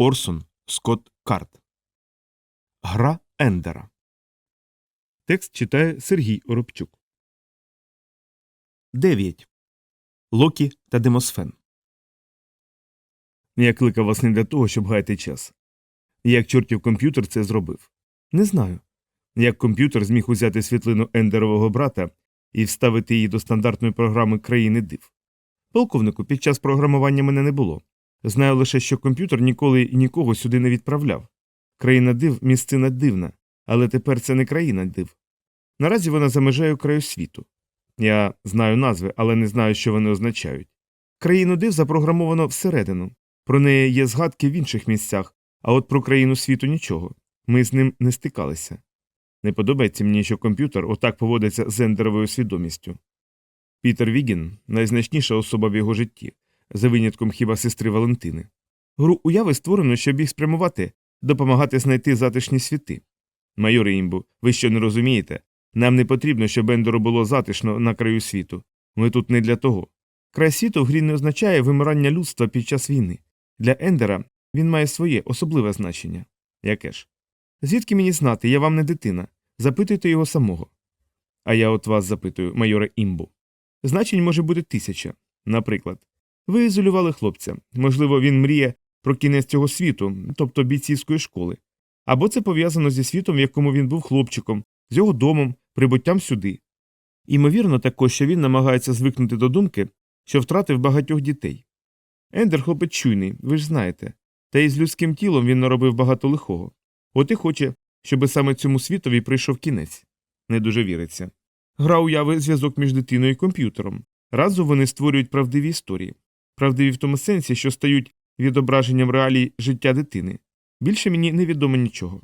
Орсон Скотт Карт. Гра Ендера. Текст читає Сергій Оробчук. 9. Локі та Демосфен. Я кликав вас не для того, щоб гаяти час. Як чортів комп'ютер це зробив? Не знаю. Як комп'ютер зміг узяти світлину Ендерового брата і вставити її до стандартної програми країни див. Полковнику, під час програмування мене не було. Знаю лише, що комп'ютер ніколи і нікого сюди не відправляв. Країна див місцина дивна, але тепер це не країна див. Наразі вона за межею краю світу. Я знаю назви, але не знаю, що вони означають. Країну див запрограмовано всередину. Про неї є згадки в інших місцях, а от про країну світу нічого. Ми з ним не стикалися. Не подобається мені, що комп'ютер отак поводиться з ендеровою свідомістю. Пітер Вігін найзначніша особа в його житті, за винятком хіба сестри Валентини. Гру уяви створено, щоб їх спрямувати, допомагати знайти затишні світи. Майоре імбу, ви що не розумієте? Нам не потрібно, щоб Ендеру було затишно на краю світу. Ми тут не для того. Край світу в грі не означає вимирання людства під час війни. Для Ендера він має своє особливе значення. Яке ж? Звідки мені знати, я вам не дитина. Запитуйте його самого. А я от вас запитую, майоре імбу. Значень може бути тисяча. Наприклад, ви ізолювали хлопця. Можливо, він мріє про кінець цього світу, тобто бійцівської школи. Або це пов'язано зі світом, в якому він був хлопчиком, з його домом, прибуттям сюди. Імовірно, також, що він намагається звикнути до думки, що втратив багатьох дітей. Ендер хлопець чуйний, ви ж знаєте, та й з людським тілом він наробив багато лихого. От і хоче, щоби саме цьому світові прийшов кінець. Не дуже віриться. Гра уяви зв'язок між дитиною і комп'ютером. Разом вони створюють правдиві історії. Правдиві в тому сенсі, що стають відображенням реалій життя дитини. Більше мені не відомо нічого.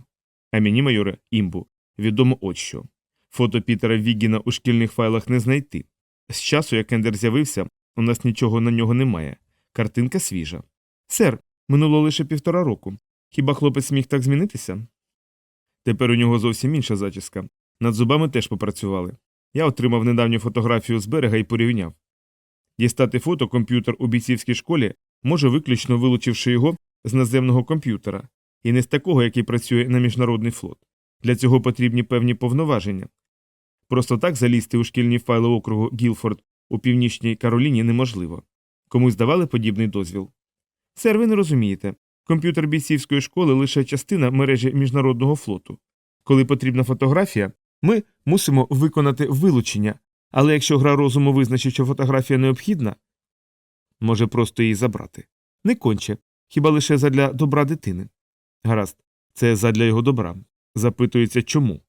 А мені, майоре, імбу, відомо от що. Фото Пітера Вігіна у шкільних файлах не знайти. З часу, як Ендер з'явився, у нас нічого на нього немає. Картинка свіжа. Сер, минуло лише півтора року. Хіба хлопець міг так змінитися? Тепер у нього зовсім інша зачіска. Над зубами теж попрацювали. Я отримав недавню фотографію з берега і порівняв. Дістати фото комп'ютер у бійцівській школі може виключно вилучивши його з наземного комп'ютера, і не з такого, який працює на міжнародний флот. Для цього потрібні певні повноваження. Просто так залізти у шкільні файли округу Гілфорд у північній Кароліні неможливо. Комусь давали подібний дозвіл. Сер, ви не розумієте. Комп'ютер бійцівської школи лише частина мережі міжнародного флоту. Коли потрібна фотографія, ми мусимо виконати вилучення, але якщо гра розуму визначить, що фотографія необхідна, може просто її забрати. Не конче, хіба лише задля добра дитини. Гаразд, це задля його добра. Запитується чому.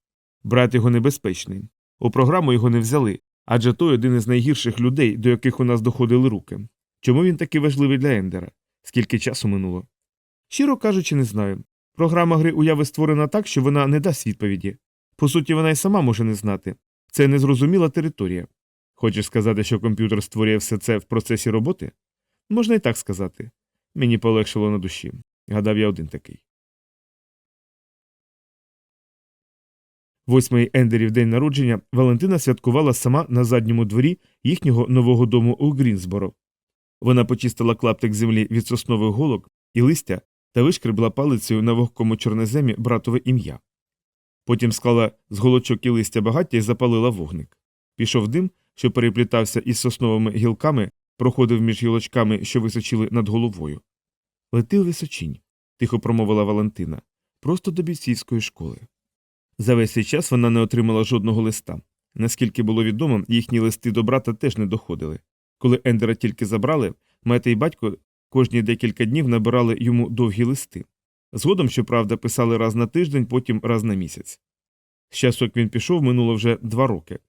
Брат його небезпечний. У програму його не взяли, адже той один із найгірших людей, до яких у нас доходили руки. Чому він такий важливий для Ендера? Скільки часу минуло? Щиро кажучи, не знаю. Програма гри уяви створена так, що вона не дасть відповіді. По суті, вона й сама може не знати. Це незрозуміла територія. Хочеш сказати, що комп'ютер створює все це в процесі роботи? Можна і так сказати. Мені полегшило на душі. Гадав я один такий. Восьмий Ендерів день народження Валентина святкувала сама на задньому дворі їхнього нового дому у Грінсборо. Вона почистила клаптик землі від соснових голок і листя та вишкребла палицею на вогкому чорноземі братове ім'я. Потім склала з голочок і листя багаття і запалила вогник. Пішов дим, що переплітався із сосновими гілками, проходив між гілочками, що височили над головою. Лети у височінь, тихо промовила Валентина, просто до бійцівської школи. За весь цей час вона не отримала жодного листа. Наскільки було відомо, їхні листи до брата теж не доходили. Коли Ендера тільки забрали, мати і батько кожні декілька днів набирали йому довгі листи. Згодом, щоправда, писали раз на тиждень, потім раз на місяць. З часу, як він пішов, минуло вже два роки,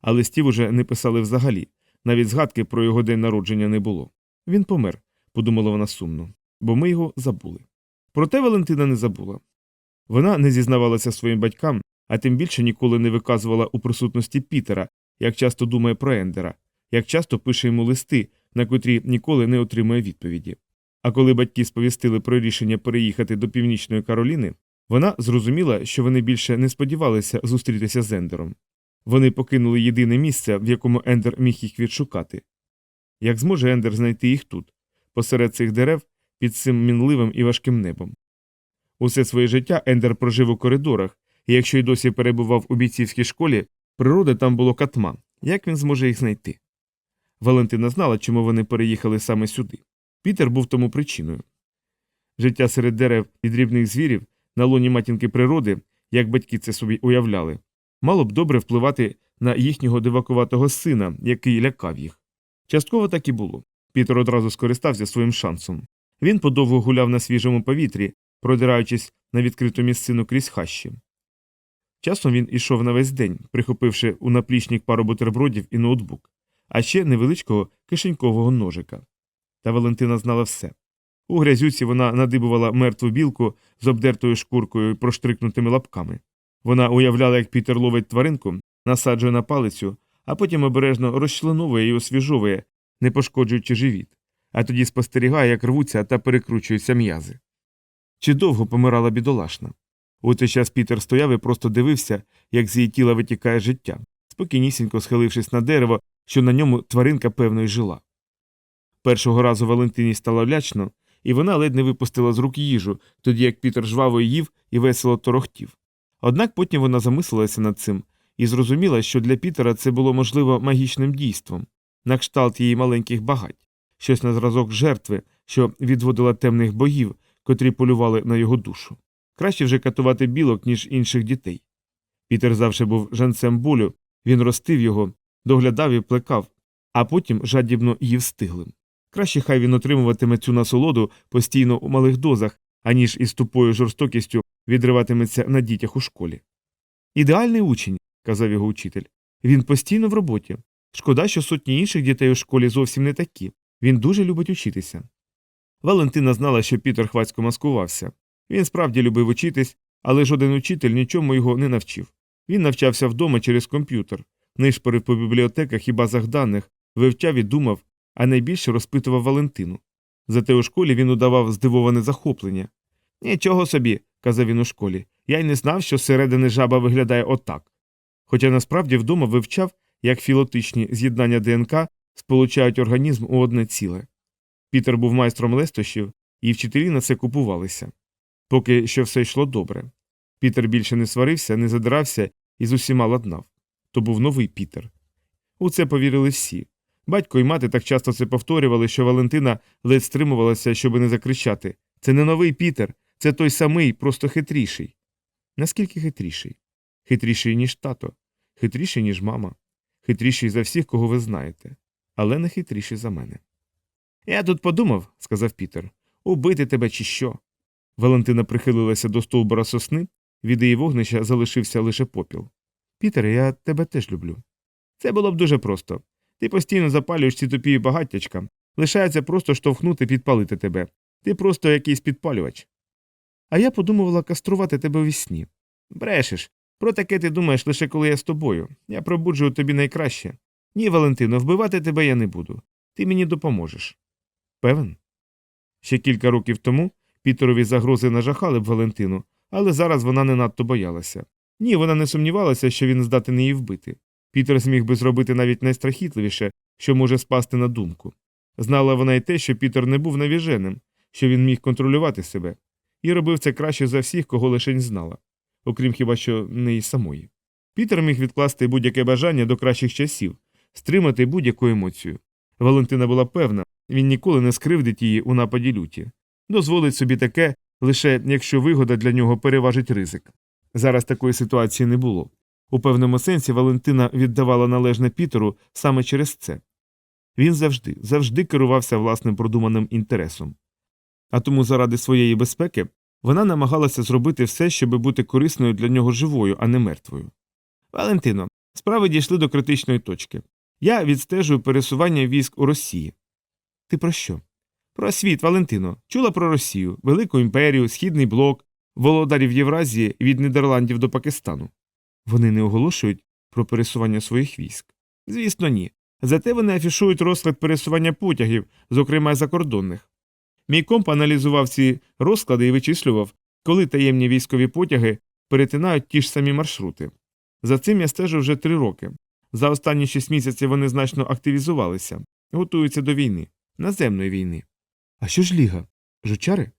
а листів уже не писали взагалі, навіть згадки про його день народження не було. Він помер, подумала вона сумно, бо ми його забули. Проте Валентина не забула. Вона не зізнавалася своїм батькам, а тим більше ніколи не виказувала у присутності Пітера, як часто думає про Ендера, як часто пише йому листи, на котрі ніколи не отримує відповіді. А коли батьки сповістили про рішення переїхати до Північної Кароліни, вона зрозуміла, що вони більше не сподівалися зустрітися з Ендером. Вони покинули єдине місце, в якому Ендер міг їх відшукати. Як зможе Ендер знайти їх тут, посеред цих дерев, під цим мінливим і важким небом. Усе своє життя Ендер прожив у коридорах, і якщо й досі перебував у бійцівській школі, природи там було катма. Як він зможе їх знайти? Валентина знала, чому вони переїхали саме сюди. Пітер був тому причиною. Життя серед дерев і дрібних звірів на лоні матінки природи, як батьки це собі уявляли, мало б добре впливати на їхнього дивакуватого сина, який лякав їх. Частково так і було. Пітер одразу скористався своїм шансом. Він подовго гуляв на свіжому повітрі, продираючись на відкриту місцину крізь хащі. Часом він ішов на весь день, прихопивши у наплічник пару бутербродів і ноутбук, а ще невеличкого кишенькового ножика. Та Валентина знала все. У грязюці вона надибувала мертву білку з обдертою шкуркою і проштрикнутими лапками. Вона уявляла, як Пітер ловить тваринку, насаджує на палицю, а потім обережно розчленовує і освіжовує, не пошкоджуючи живіт, а тоді спостерігає, як рвуться та перекручуються м'язи. Чи довго помирала бідолашна? У цей час Пітер стояв і просто дивився, як з її тіла витікає життя, спокійнісінько схилившись на дерево, що на ньому тваринка певно й жила. Першого разу Валентині стало лячно, і вона ледь не випустила з рук їжу, тоді як Пітер жваво їв і весело торохтів. Однак потім вона замислилася над цим і зрозуміла, що для Пітера це було можливо магічним дійством, на кшталт її маленьких багать, щось на зразок жертви, що відводила темних богів, котрі полювали на його душу. Краще вже катувати білок, ніж інших дітей. Пітер завжди був жанцем болю, він ростив його, доглядав і плекав, а потім жадібно їв стиглим. Краще хай він отримуватиме цю насолоду постійно у малих дозах, аніж із тупою жорстокістю відриватиметься на дітях у школі. Ідеальний учень, казав його учитель. Він постійно в роботі. Шкода, що сотні інших дітей у школі зовсім не такі. Він дуже любить учитися. Валентина знала, що Пітер хвацько маскувався. Він справді любив учитись, але жоден учитель нічому його не навчив. Він навчався вдома через комп'ютер, нишпорив по бібліотеках і базах даних, вивчав і думав, а найбільше розпитував Валентину. Зате у школі він удавав здивоване захоплення. Нічого собі, казав він у школі, я й не знав, що зсередини жаба виглядає отак. Хоча насправді вдома вивчав, як філотичні з'єднання ДНК сполучають організм у одне ціле. Пітер був майстром лестощів, і вчителі на це купувалися. Поки що все йшло добре. Пітер більше не сварився, не задирався і з усіма ладнав. То був новий Пітер. У це повірили всі. Батько і мати так часто це повторювали, що Валентина ледь стримувалася, щоби не закричати Це не новий Пітер, це той самий, просто хитріший. Наскільки хитріший? Хитріший, ніж тато, хитріший, ніж мама, хитріший за всіх, кого ви знаєте, але не хитріший за мене. Я тут подумав, сказав Пітер, убити тебе чи що. Валентина прихилилася до стовбура сосни, від її вогнища залишився лише попіл. Пітере, я тебе теж люблю. Це було б дуже просто. Ти постійно запалюєш ці тупі багаттячка, лишається просто штовхнути підпалити тебе. Ти просто якийсь підпалювач. А я подумувала каструвати тебе у вісні. Брешеш. Про таке ти думаєш лише коли я з тобою. Я пробуджую тобі найкраще. Ні, Валентино, вбивати тебе я не буду. Ти мені допоможеш. Певен? Ще кілька років тому Пітерові загрози нажахали б Валентину, але зараз вона не надто боялася. Ні, вона не сумнівалася, що він здатен її вбити. Пітер зміг би зробити навіть найстрахітливіше, що може спасти на думку. Знала вона й те, що Пітер не був навіженим, що він міг контролювати себе, і робив це краще за всіх, кого лишень знала, окрім хіба що неї самої. Пітер міг відкласти будь-яке бажання до кращих часів, стримати будь-яку емоцію. Валентина була певна, він ніколи не скривдить її у нападі люті. Дозволить собі таке, лише якщо вигода для нього переважить ризик. Зараз такої ситуації не було. У певному сенсі Валентина віддавала належне Пітеру саме через це. Він завжди, завжди керувався власним продуманим інтересом. А тому заради своєї безпеки вона намагалася зробити все, щоб бути корисною для нього живою, а не мертвою. Валентино, справи дійшли до критичної точки. Я відстежую пересування військ у Росії. Ти про що? Про світ, Валентино. Чула про Росію, Велику імперію, Східний блок, володарів Євразії від Нідерландів до Пакистану. Вони не оголошують про пересування своїх військ. Звісно, ні. Зате вони афішують розклад пересування потягів, зокрема закордонних. Мій комп аналізував ці розклади і вичислював, коли таємні військові потяги перетинають ті ж самі маршрути. За цим я стежу вже три роки. За останні шість місяців вони значно активізувалися, готуються до війни, наземної війни. А що ж ліга? Жучари?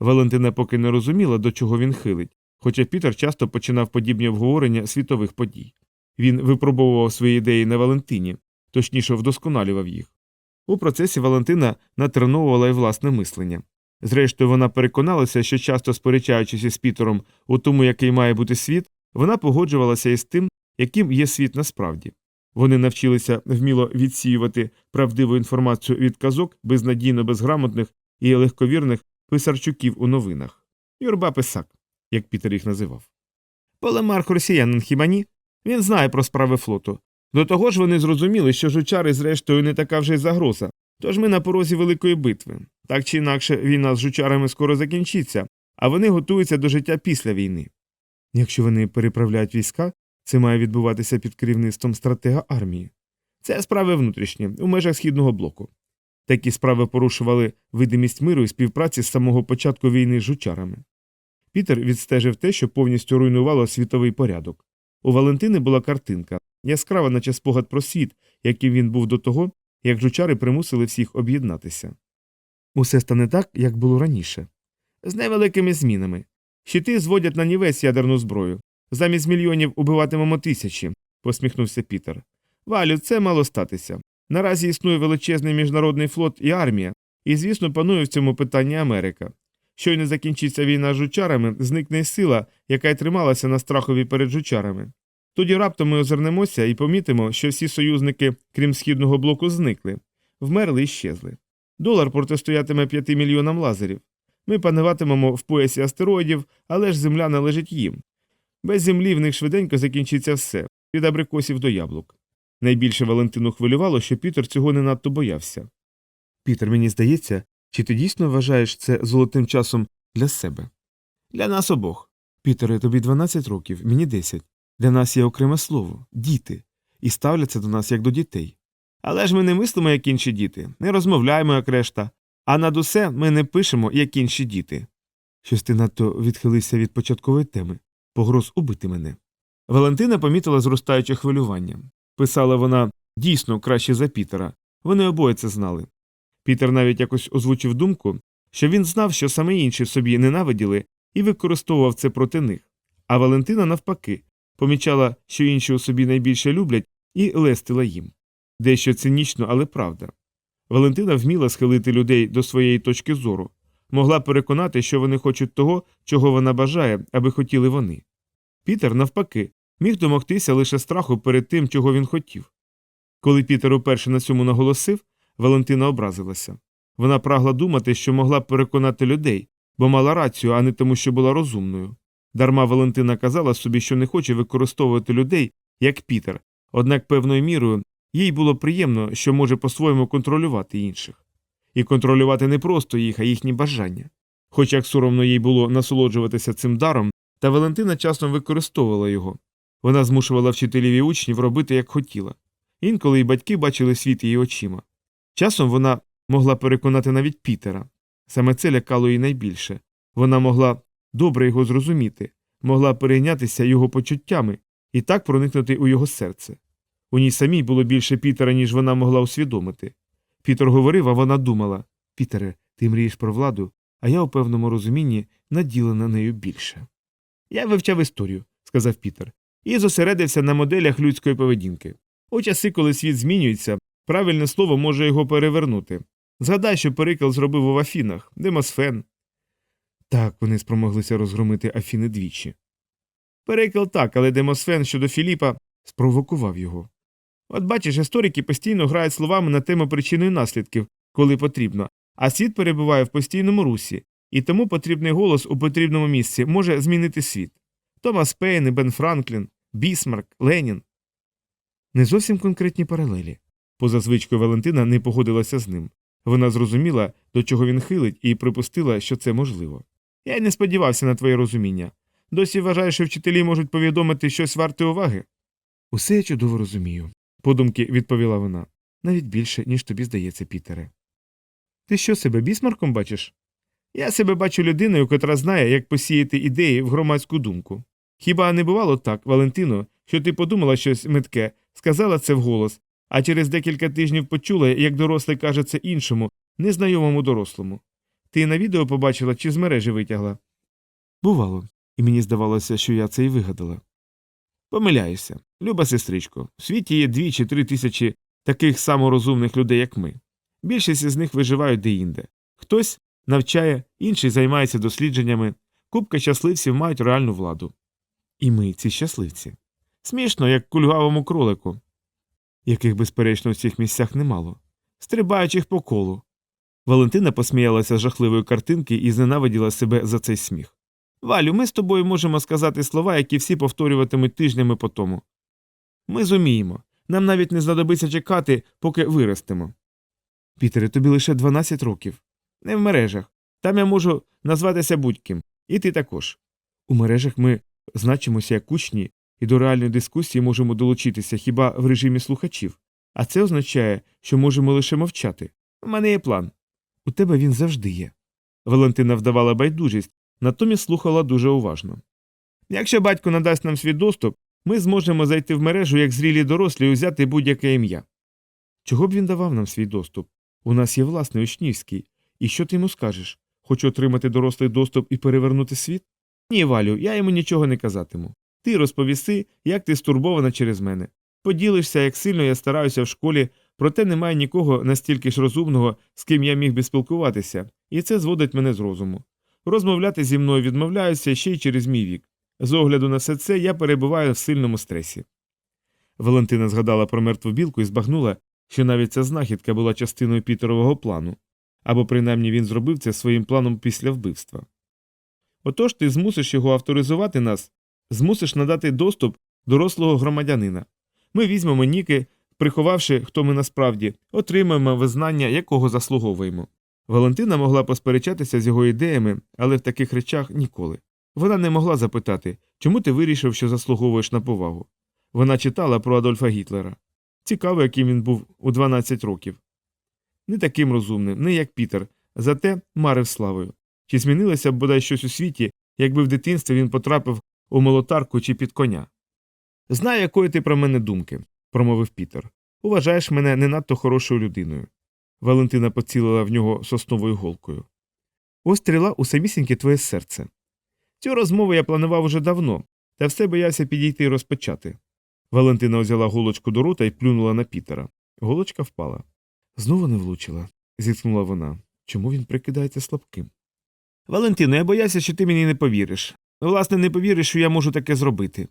Валентина поки не розуміла, до чого він хилить, хоча Пітер часто починав подібні обговорення світових подій. Він випробовував свої ідеї на Валентині, точніше вдосконалював їх. У процесі Валентина натреновувала й власне мислення. Зрештою, вона переконалася, що часто сперечаючись із Пітером у тому, який має бути світ, вона погоджувалася із тим, яким є світ насправді. Вони навчилися вміло відсіювати правдиву інформацію від казок безнадійно безграмотних і легковірних писарчуків у новинах. Юрба писак, як Пітер їх називав. Полемарх росіянин хіба ні? Він знає про справи флоту. До того ж вони зрозуміли, що жучари, зрештою, не така вже й загроза, тож ми на порозі великої битви. Так чи інакше, війна з жучарами скоро закінчиться, а вони готуються до життя після війни. Якщо вони переправляють війська, це має відбуватися під керівництвом стратега армії. Це справи внутрішні, у межах східного блоку. Такі справи порушували видимість миру і співпраці з самого початку війни з жучарами. Пітер відстежив те, що повністю руйнувало світовий порядок. У Валентини була картинка, яскрава, наче спогад про світ, яким він був до того, як жучари примусили всіх об'єднатися. Усе стане так, як було раніше. З невеликими змінами. Щити зводять на нівець ядерну зброю. Замість мільйонів убиватимемо тисячі, посміхнувся Пітер. Валю, це мало статися. Наразі існує величезний міжнародний флот і армія, і, звісно, панує в цьому питанні Америка. Щойно закінчиться війна з жучарами, зникне й сила, яка й трималася на страхові перед жучарами. Тоді раптом ми озирнемося і помітимо, що всі союзники, крім східного блоку, зникли, вмерли і щезли. Долар протистоятиме п'яти мільйонам лазерів. Ми пануватимемо в поясі астероїдів, але ж земля належить їм. Без землі в них швиденько закінчиться все від абрикосів до яблук. Найбільше Валентину хвилювало, що Пітер цього не надто боявся. Пітер, мені здається, чи ти дійсно вважаєш це золотим часом для себе? Для нас обох. Пітере, тобі 12 років, мені 10. Для нас є окреме слово діти, і ставляться до нас як до дітей. Але ж ми не мислимо, як інші діти, не розмовляємо, як решта, а над усе ми не пишемо, як інші діти. Щось ти надто відхилився від початкової теми погроз убити мене. Валентина помітила зростаюче хвилювання. Писала вона дійсно краще за Пітера. Вони обоє це знали. Пітер навіть якось озвучив думку, що він знав, що саме інші собі ненавиділи, і використовував це проти них. А Валентина, навпаки, помічала, що інші у собі найбільше люблять, і лестила їм. Дещо цинічно, але правда. Валентина вміла схилити людей до своєї точки зору, могла переконати, що вони хочуть того, чого вона бажає, аби хотіли вони. Пітер, навпаки, міг домогтися лише страху перед тим, чого він хотів. Коли Пітер уперше на цьому наголосив, Валентина образилася. Вона прагла думати, що могла б переконати людей, бо мала рацію, а не тому, що була розумною. Дарма Валентина казала собі, що не хоче використовувати людей, як Пітер, однак певною мірою їй було приємно, що може по-своєму контролювати інших. І контролювати не просто їх, а їхні бажання. Хоч як соромно їй було насолоджуватися цим даром, та Валентина часом використовувала його. Вона змушувала вчителів і учнів робити, як хотіла. Інколи й батьки бачили світ її очима. Часом вона могла переконати навіть Пітера. Саме це лякало її найбільше. Вона могла добре його зрозуміти, могла перейнятися його почуттями і так проникнути у його серце. У ній самій було більше Пітера, ніж вона могла усвідомити. Пітер говорив, а вона думала Пітере, ти мрієш про владу, а я у певному розумінні наділена нею більше. Я вивчав історію, сказав Пітер, і зосередився на моделях людської поведінки. У часи, коли світ змінюється, правильне слово може його перевернути. Згадай, що Перикл зробив у Афінах, Демосфен. Так, вони спромоглися розгромити Афіни двічі. Перикл так, але Демосфен щодо Філіпа спровокував його. От бачиш, історики постійно грають словами на тему причини наслідків, коли потрібно, а світ перебуває в постійному русі, і тому потрібний голос у потрібному місці може змінити світ. Томас Пейн і Бен Франклін, Бісмарк, Ленін. Не зовсім конкретні паралелі. Поза звичкою Валентина не погодилася з ним. Вона зрозуміла, до чого він хилить, і припустила, що це можливо. Я й не сподівався на твоє розуміння. Досі вважаєш, що вчителі можуть повідомити щось варте уваги? Усе я чудово розумію, подумки відповіла вона, навіть більше, ніж тобі здається, Пітере. Ти що себе бісмарком бачиш? Я себе бачу людиною, котра знає, як посіяти ідеї в громадську думку. Хіба не бувало так, Валентино, що ти подумала щось метке, сказала це вголос, а через декілька тижнів почула, як дорослий каже це іншому, незнайомому дорослому. Ти на відео побачила чи з мережі витягла? Бувало, і мені здавалося, що я це і вигадала. Помиляюся, люба сестричко, в світі є дві чи три тисячі таких саморозумних людей, як ми. Більшість із них виживають деінде. Хтось навчає, інший займається дослідженнями, купка щасливців мають реальну владу. І ми ці щасливці. Смішно, як кульгавому кролику, яких, безперечно, в цих місцях немало, стрибаючих по колу. Валентина посміялася з жахливої картинки і зненавиділа себе за цей сміх. Валю, ми з тобою можемо сказати слова, які всі повторюватимуть тижнями по тому. Ми зуміємо. Нам навіть не знадобиться чекати, поки виростемо. Пітере, тобі лише 12 років. Не в мережах. Там я можу назватися будь-ким. І ти також. У мережах ми значимося як учні і до реальної дискусії можемо долучитися хіба в режимі слухачів. А це означає, що можемо лише мовчати. У мене є план. У тебе він завжди є. Валентина вдавала байдужість, натомість слухала дуже уважно. Якщо батько надасть нам свій доступ, ми зможемо зайти в мережу як зрілі дорослі і взяти будь-яке ім'я. Чого б він давав нам свій доступ? У нас є власний учнівський. І що ти йому скажеш? Хочу отримати дорослий доступ і перевернути світ? Ні, Валю, я йому нічого не казатиму. Ти розповіси, як ти стурбована через мене. Поділишся, як сильно я стараюся в школі, проте немає нікого настільки ж розумного, з ким я міг би спілкуватися, і це зводить мене з розуму. Розмовляти зі мною відмовляються ще й через мій вік. З огляду на все це я перебуваю в сильному стресі. Валентина згадала про мертву білку і збагнула, що навіть ця знахідка була частиною Пітерового плану, або принаймні він зробив це своїм планом після вбивства. Отож ти змусиш його авторизувати нас, змусиш надати доступ дорослого громадянина. Ми візьмемо ніки, приховавши, хто ми насправді, отримаємо визнання, якого заслуговуємо. Валентина могла посперечатися з його ідеями, але в таких речах ніколи. Вона не могла запитати, чому ти вирішив, що заслуговуєш на повагу. Вона читала про Адольфа Гітлера. Цікаво, яким він був у 12 років. Не таким розумним, не як Пітер, зате марив славою. Чи змінилося б бодай щось у світі, якби в дитинстві він потрапив у молотарку чи під коня? Знаю, якої ти про мене думки, промовив Пітер. Уважаєш мене не надто хорошою людиною. Валентина поцілила в нього сосновою голкою. Ось стріла у самісіньке твоє серце. Цю розмову я планував уже давно, та все боявся підійти і розпочати. Валентина взяла голочку до рота і плюнула на Пітера. Голочка впала. Знову не влучила, зітхнула вона. Чому він прикидається слабким? Валентино, я боявся, що ти мені не повіриш. Власне, не повіриш, що я можу таке зробити.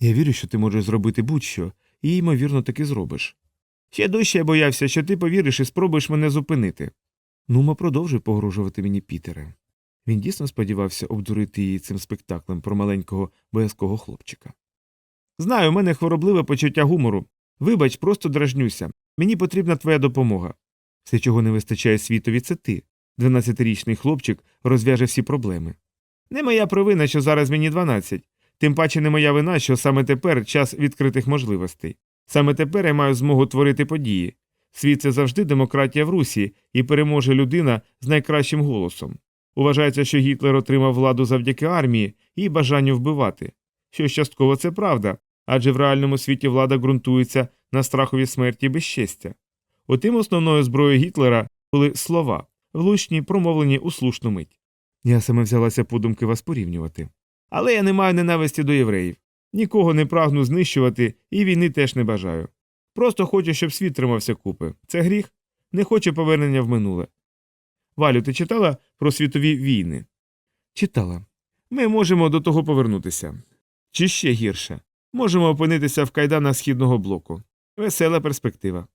Я вірю, що ти можеш зробити будь-що, і, ймовірно, таки зробиш. Ще дужче я боявся, що ти повіриш і спробуєш мене зупинити. Нума продовжуй погрожувати мені, Пітере. Він дійсно сподівався обдурити її цим спектаклем про маленького боязкого хлопчика. Знаю, у мене хворобливе почуття гумору. Вибач, просто дражнюся. Мені потрібна твоя допомога. Все, чого не вистачає світові, це ти. Дванадцятирічний хлопчик розв'яже всі проблеми. Не моя провина, що зараз мені дванадцять. Тим паче не моя вина, що саме тепер час відкритих можливостей. Саме тепер я маю змогу творити події. Світ це завжди демократія в Русі і переможе людина з найкращим голосом. Уважається, що Гітлер отримав владу завдяки армії і бажанню вбивати. Що частково це правда, адже в реальному світі влада ґрунтується на страхові смерті і безчестя. Утим основною зброєю Гітлера були слова, влучні, промовлені у слушну мить. Я саме взялася подумки вас порівнювати. Але я не маю ненависті до євреїв. Нікого не прагну знищувати і війни теж не бажаю. Просто хочу, щоб світ тримався купи. Це гріх? Не хочу повернення в минуле. Валю, ти читала про світові війни? Читала. Ми можемо до того повернутися. Чи ще гірше. Можемо опинитися в кайданах східного блоку. Весела перспектива.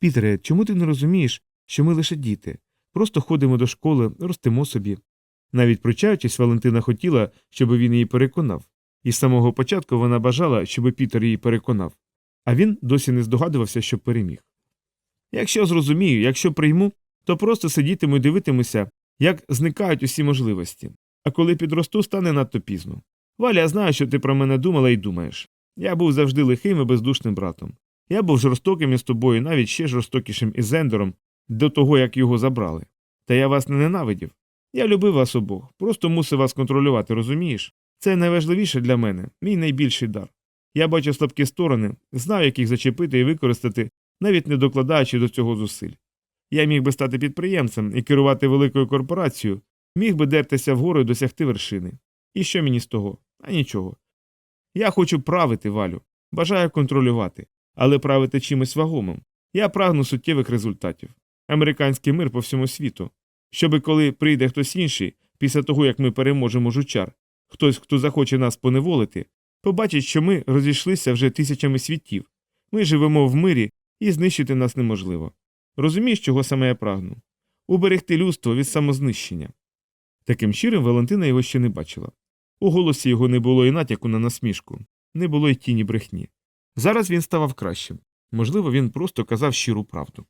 Пітере, чому ти не розумієш, що ми лише діти? Просто ходимо до школи, ростемо собі. Навіть пручаючись, Валентина хотіла, щоб він її переконав. І з самого початку вона бажала, щоб Пітер її переконав. А він досі не здогадувався, що переміг. Якщо зрозумію, якщо прийму, то просто сидітиму і дивитимуся, як зникають усі можливості. А коли підросту, стане надто пізно. Валя, знаю, що ти про мене думала і думаєш. Я був завжди лихим і бездушним братом. Я був жорстоким із тобою, навіть ще жорстокішим із Зендером, до того, як його забрали. Та я вас не ненавидів. Я любив вас обох, просто мусив вас контролювати, розумієш? Це найважливіше для мене, мій найбільший дар. Я бачу слабкі сторони, знаю, як їх зачепити і використати, навіть не докладаючи до цього зусиль. Я міг би стати підприємцем і керувати великою корпорацією, міг би дертися вгору і досягти вершини. І що мені з того? А нічого. Я хочу правити, Валю, бажаю контролювати, але правити чимось вагомим. Я прагну суттєвих результатів. Американський мир по всьому світу. Щоби коли прийде хтось інший, після того як ми переможемо жучар, хтось, хто захоче нас поневолити, побачить, що ми розійшлися вже тисячами світів. Ми живемо в мирі і знищити нас неможливо. Розумієш, чого саме я прагну? Уберегти людство від самознищення. Таким щирим Валентина його ще не бачила. У голосі його не було і натяку на насмішку, не було й тіні брехні. Зараз він ставав кращим. Можливо, він просто казав щиру правду.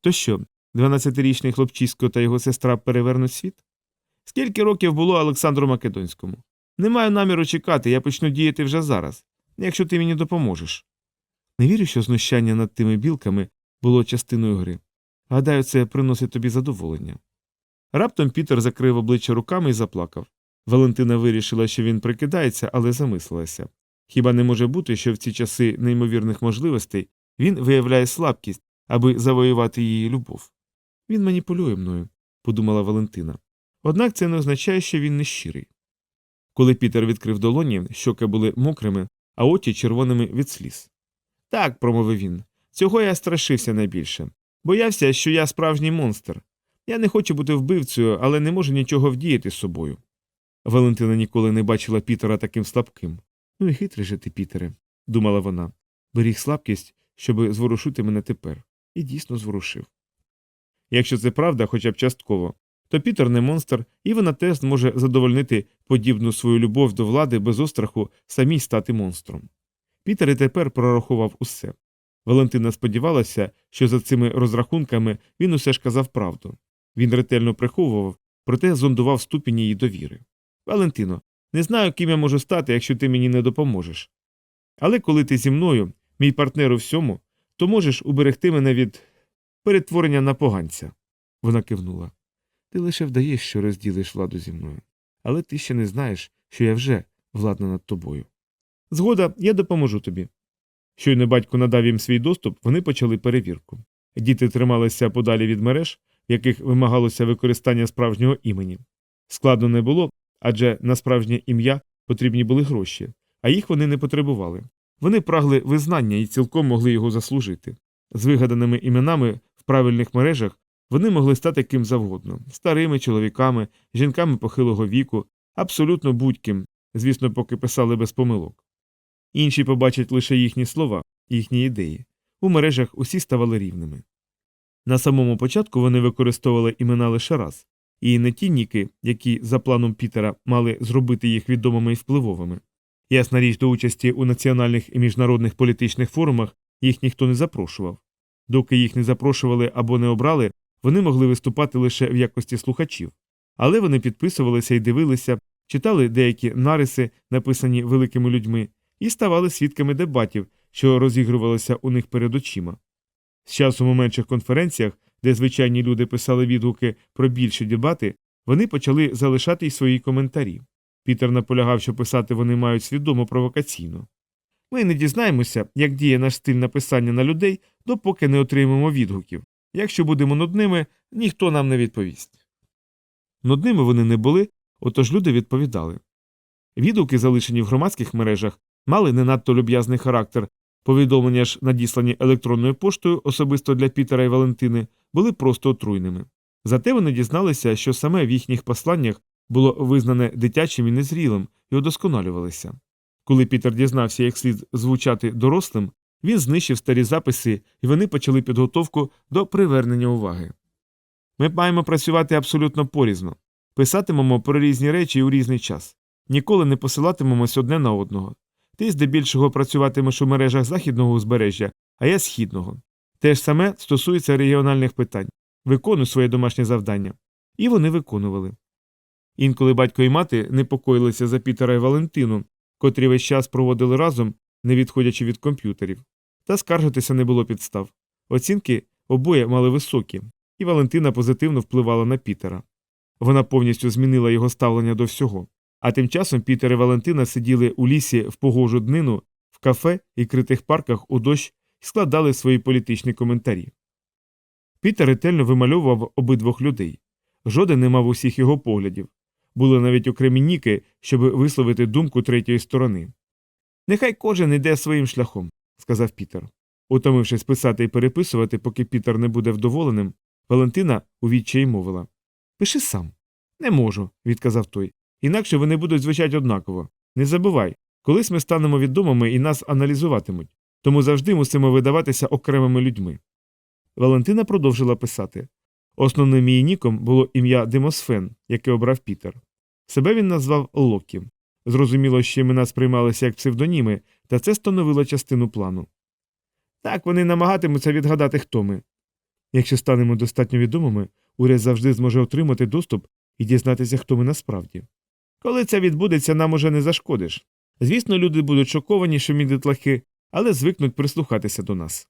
То що, 12-річний хлопчисько та його сестра перевернуть світ? Скільки років було Олександру Македонському? Не маю наміру чекати, я почну діяти вже зараз, якщо ти мені допоможеш. Не вірю, що знущання над тими білками було частиною гри. Гадаю, це приносить тобі задоволення. Раптом Пітер закрив обличчя руками і заплакав. Валентина вирішила, що він прикидається, але замислилася. Хіба не може бути, що в ці часи неймовірних можливостей він виявляє слабкість, аби завоювати її любов? Він маніпулює мною, подумала Валентина. Однак це не означає, що він не щирий. Коли Пітер відкрив долоні, щоки були мокрими, а очі червоними від сліз. Так, промовив він, цього я страшився найбільше. Боявся, що я справжній монстр. Я не хочу бути вбивцею, але не можу нічого вдіяти з собою. Валентина ніколи не бачила Пітера таким слабким. Ну і хитрий же ти, Пітере, думала вона. Беріг слабкість, щоб зворушити мене тепер, і дійсно зворушив. Якщо це правда, хоча б частково, то Пітер не монстр, і вона теж зможе задовольнити подібну свою любов до влади без остраху самій стати монстром. Пітер і тепер прорахував усе. Валентина сподівалася, що за цими розрахунками він усе ж казав правду. Він ретельно приховував, проте зондував ступінь її довіри. Валентино, не знаю, ким я можу стати, якщо ти мені не допоможеш. Але коли ти зі мною, мій партнер у всьому, то можеш уберегти мене від перетворення на поганця. Вона кивнула. Ти лише вдаєш, що розділиш владу зі мною. Але ти ще не знаєш, що я вже владна над тобою. Згода, я допоможу тобі. Щойно батько надав їм свій доступ, вони почали перевірку. Діти трималися подалі від мереж, в яких вимагалося використання справжнього імені. Складно не було, адже на справжнє ім'я потрібні були гроші, а їх вони не потребували. Вони прагли визнання і цілком могли його заслужити. З вигаданими іменами в правильних мережах вони могли стати ким завгодно старими чоловіками, жінками похилого віку, абсолютно будь-ким, звісно, поки писали без помилок. Інші побачать лише їхні слова, їхні ідеї. У мережах усі ставали рівними. На самому початку вони використовували імена лише раз, і не ті ніки, які, за планом Пітера, мали зробити їх відомими і впливовими. Ясна річ до участі у національних і міжнародних політичних форумах їх ніхто не запрошував. Доки їх не запрошували або не обрали, вони могли виступати лише в якості слухачів. Але вони підписувалися і дивилися, читали деякі нариси, написані великими людьми, і ставали свідками дебатів, що розігрувалися у них перед очима. З часом у менших конференціях, де звичайні люди писали відгуки про більші дебати, вони почали залишати й свої коментарі. Пітер наполягав, що писати вони мають свідомо провокаційно. Ми не дізнаємося, як діє наш стиль написання на людей, допоки не отримаємо відгуків. Якщо будемо нудними, ніхто нам не відповість. Нудними вони не були, отож люди відповідали. Відгуки, залишені в громадських мережах, мали не надто люб'язний характер, повідомлення ж, надіслані електронною поштою особисто для Пітера і Валентини, були просто отруйними. Зате вони дізналися, що саме в їхніх посланнях було визнане дитячим і незрілим і удосконалювалися. Коли Пітер дізнався, як слід звучати дорослим, він знищив старі записи, і вони почали підготовку до привернення уваги. Ми маємо працювати абсолютно порізно, писатимемо про різні речі у різний час, ніколи не посилатимемось одне на одного. Ти здебільшого працюватимеш у мережах західного узбережжя, а я східного. Те ж саме стосується регіональних питань. Виконуй своє домашнє завдання. І вони виконували. Інколи батько і мати непокоїлися за Пітера і Валентину, котрі весь час проводили разом, не відходячи від комп'ютерів. Та скаржитися не було підстав. Оцінки обоє мали високі, і Валентина позитивно впливала на Пітера. Вона повністю змінила його ставлення до всього. А тим часом Пітер і Валентина сиділи у лісі в погожу днину, в кафе і критих парках у дощ і складали свої політичні коментарі. Пітер ретельно вимальовував обидвох людей. Жоден не мав усіх його поглядів. Були навіть окремі ніки, щоб висловити думку третьої сторони. Нехай кожен йде своїм шляхом, сказав Пітер. Утомившись писати і переписувати, поки Пітер не буде вдоволеним, Валентина у відчаї мовила Пиши сам. Не можу, відказав той. Інакше вони будуть звучати однаково. Не забувай, колись ми станемо відомими і нас аналізуватимуть, тому завжди мусимо видаватися окремими людьми. Валентина продовжила писати. Основним її ніком було ім'я Демосфен, яке обрав Пітер. Себе він назвав Локі. Зрозуміло, що імена сприймалися як псевдоніми, та це становило частину плану. Так вони намагатимуться відгадати, хто ми. Якщо станемо достатньо відомими, уряд завжди зможе отримати доступ і дізнатися, хто ми насправді. Коли це відбудеться, нам уже не зашкодиш. Звісно, люди будуть шоковані, що ми дитлахи, але звикнуть прислухатися до нас.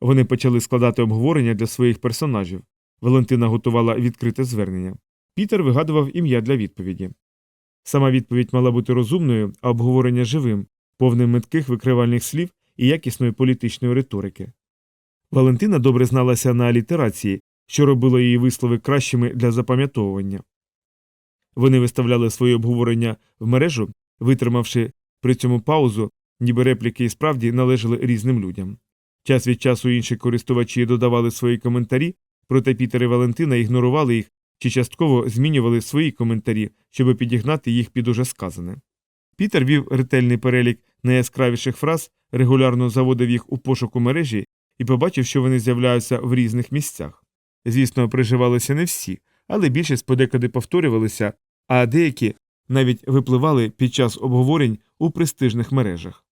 Вони почали складати обговорення для своїх персонажів. Валентина готувала відкрите звернення. Пітер вигадував ім'я для відповіді. Сама відповідь мала бути розумною, а обговорення живим, повним метких викривальних слів і якісної політичної риторики. Валентина добре зналася на алітерації, що робило її вислови кращими для запам'ятовування. Вони виставляли свої обговорення в мережу, витримавши при цьому паузу, ніби репліки і справді належали різним людям. Час від часу інші користувачі додавали свої коментарі, проте Пітер і Валентина ігнорували їх чи частково змінювали свої коментарі, щоб підігнати їх під уже сказане. Пітер вів ретельний перелік найяскравіших фраз, регулярно заводив їх у пошуку мережі і побачив, що вони з'являються в різних місцях. Звісно, приживалися не всі, але більшість подекуди повторювалися, а деякі навіть випливали під час обговорень у престижних мережах.